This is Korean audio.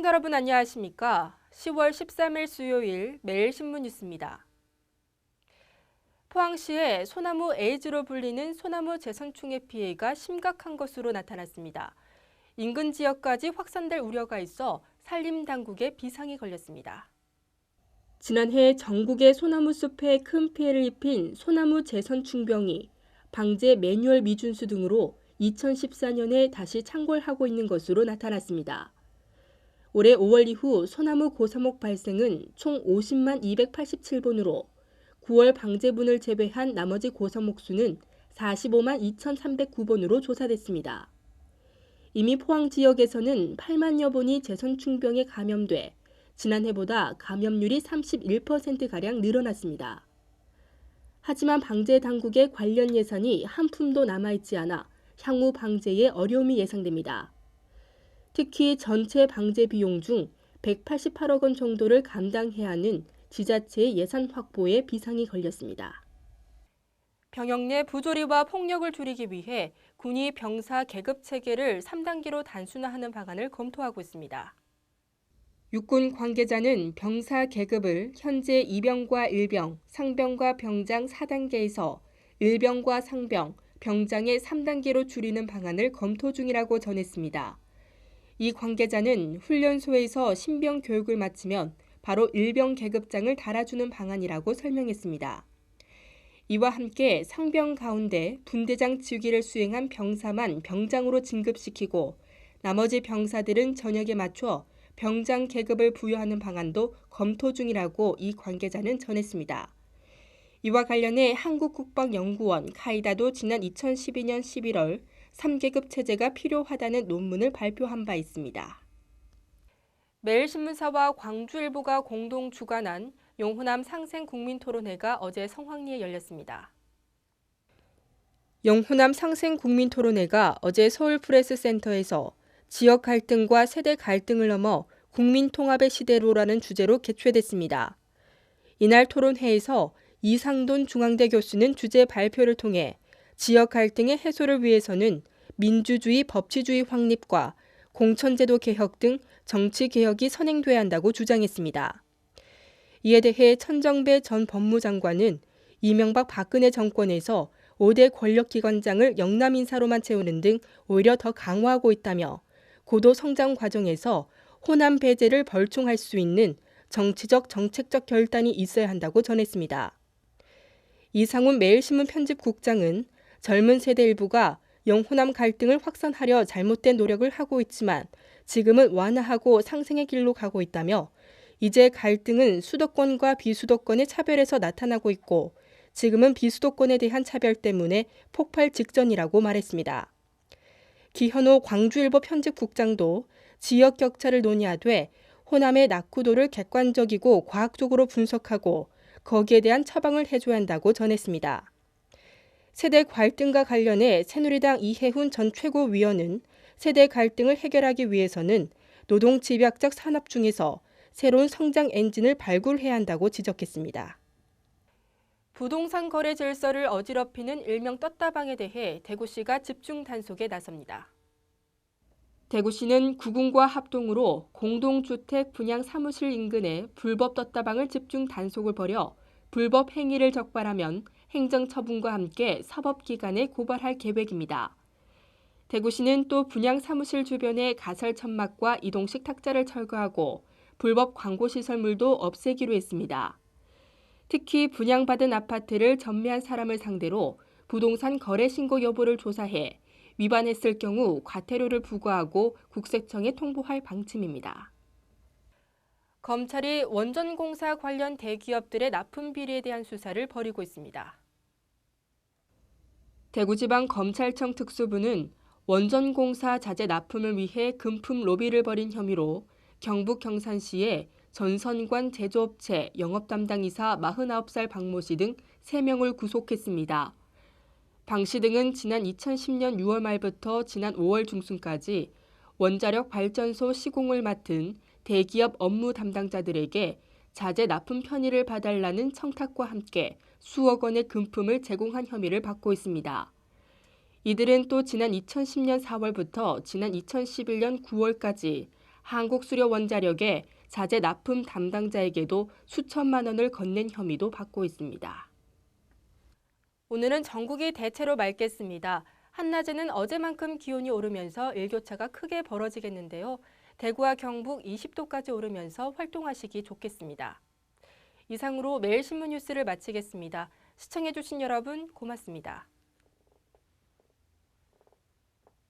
시청자 여러분 안녕하십니까? 10월 13일 수요일 매일신문 뉴스입니다. 포항시의 소나무 에이즈로 불리는 소나무 재선충의 피해가 심각한 것으로 나타났습니다. 인근 지역까지 확산될 우려가 있어 산림 당국에 비상이 걸렸습니다. 지난해 전국의 소나무 숲에 큰 피해를 입힌 소나무 재선충병이 방제 매뉴얼 미준수 등으로 2014년에 다시 창궐하고 있는 것으로 나타났습니다. 올해 5월 이후 소나무 고사목 발생은 총 50만 287본으로 9월 방제분을 제외한 나머지 고사목 수는 45만 2,309본으로 조사됐습니다. 이미 포항 지역에서는 8만여 본이 재선충병에 감염돼 지난해보다 감염률이 31%가량 늘어났습니다. 하지만 방제 당국의 관련 예산이 한 푼도 남아있지 않아 향후 방제에 어려움이 예상됩니다. 특히 전체 방제 비용 중 188억 원 정도를 감당해야 하는 지자체의 예산 확보에 비상이 걸렸습니다. 병역 내 부조리와 폭력을 줄이기 위해 군이 병사 계급 체계를 3단계로 단순화하는 방안을 검토하고 있습니다. 육군 관계자는 병사 계급을 현재 2병과 1병, 상병과 병장 4단계에서 1병과 상병, 병장의 3단계로 줄이는 방안을 검토 중이라고 전했습니다. 이 관계자는 훈련소에서 신병 교육을 마치면 바로 일병 계급장을 달아주는 방안이라고 설명했습니다. 이와 함께 상병 가운데 분대장 직위를 수행한 병사만 병장으로 진급시키고 나머지 병사들은 전역에 맞춰 병장 계급을 부여하는 방안도 검토 중이라고 이 관계자는 전했습니다. 이와 관련해 한국국방연구원 카이다도 지난 2012년 11월 3계급 체제가 필요하다는 논문을 발표한 바 있습니다. 매일신문사와 광주일보가 공동 주관한 용호남 상생 국민토론회가 어제 성황리에 열렸습니다. 영호남 상생 국민토론회가 어제 서울 프레스 센터에서 지역 갈등과 세대 갈등을 넘어 국민 통합의 시대로라는 주제로 개최됐습니다. 이날 토론회에서 이상돈 중앙대 교수는 주제 발표를 통해 지역 갈등의 해소를 위해서는 민주주의 법치주의 확립과 공천제도 개혁 등 정치 개혁이 선행돼야 한다고 주장했습니다. 이에 대해 천정배 전 법무장관은 이명박 박근혜 정권에서 5대 권력기관장을 영남 인사로만 채우는 등 오히려 더 강화하고 있다며 고도 성장 과정에서 호남 배제를 벌충할 수 있는 정치적 정책적 결단이 있어야 한다고 전했습니다. 이상훈 매일신문 편집국장은 젊은 세대 일부가 영호남 갈등을 확산하려 잘못된 노력을 하고 있지만 지금은 완화하고 상승의 길로 가고 있다며 이제 갈등은 수도권과 비수도권의 차별에서 나타나고 있고 지금은 비수도권에 대한 차별 때문에 폭발 직전이라고 말했습니다. 기현호 광주일보 편집국장도 지역 격차를 논의하되 호남의 낙후도를 객관적이고 과학적으로 분석하고 거기에 대한 처방을 해줘야 한다고 전했습니다. 세대 갈등과 관련해 새누리당 이해훈 전 최고위원은 세대 갈등을 해결하기 위해서는 노동 집약적 산업 중에서 새로운 성장 엔진을 발굴해야 한다고 지적했습니다. 부동산 거래 질서를 어지럽히는 일명 떴다방에 대해 대구시가 집중 단속에 나섭니다. 대구시는 구군과 합동으로 공동주택 분양 사무실 인근에 불법 떴다방을 집중 단속을 벌여 불법 행위를 적발하면 행정 처분과 함께 사법기관에 고발할 계획입니다. 대구시는 또 분양 사무실 주변에 가설 천막과 이동식 탁자를 철거하고 불법 광고 시설물도 없애기로 했습니다. 특히 분양받은 아파트를 전매한 사람을 상대로 부동산 거래 신고 여부를 조사해 위반했을 경우 과태료를 부과하고 국세청에 통보할 방침입니다. 검찰이 원전공사 관련 대기업들의 납품 비리에 대한 수사를 벌이고 있습니다. 대구지방검찰청 특수부는 원전공사 자재 납품을 위해 금품 로비를 벌인 혐의로 경북 경산시의 전선관 제조업체 영업 담당이사 49살 박모 씨 등 3명을 구속했습니다. 방 씨 등은 지난 2010년 6월 말부터 지난 5월 중순까지 원자력 발전소 시공을 맡은 대기업 업무 담당자들에게 자재 납품 편의를 봐달라는 청탁과 함께 수억 원의 금품을 제공한 혐의를 받고 있습니다. 이들은 또 지난 2010년 4월부터 지난 2011년 9월까지 한국수력원자력의 자재 납품 담당자에게도 수천만 원을 건넨 혐의도 받고 있습니다. 오늘은 전국이 대체로 맑겠습니다. 한낮에는 어제만큼 기온이 오르면서 일교차가 크게 벌어지겠는데요. 대구와 경북 20도까지 오르면서 활동하시기 좋겠습니다. 이상으로 매일 신문 뉴스를 마치겠습니다. 시청해주신 여러분 고맙습니다.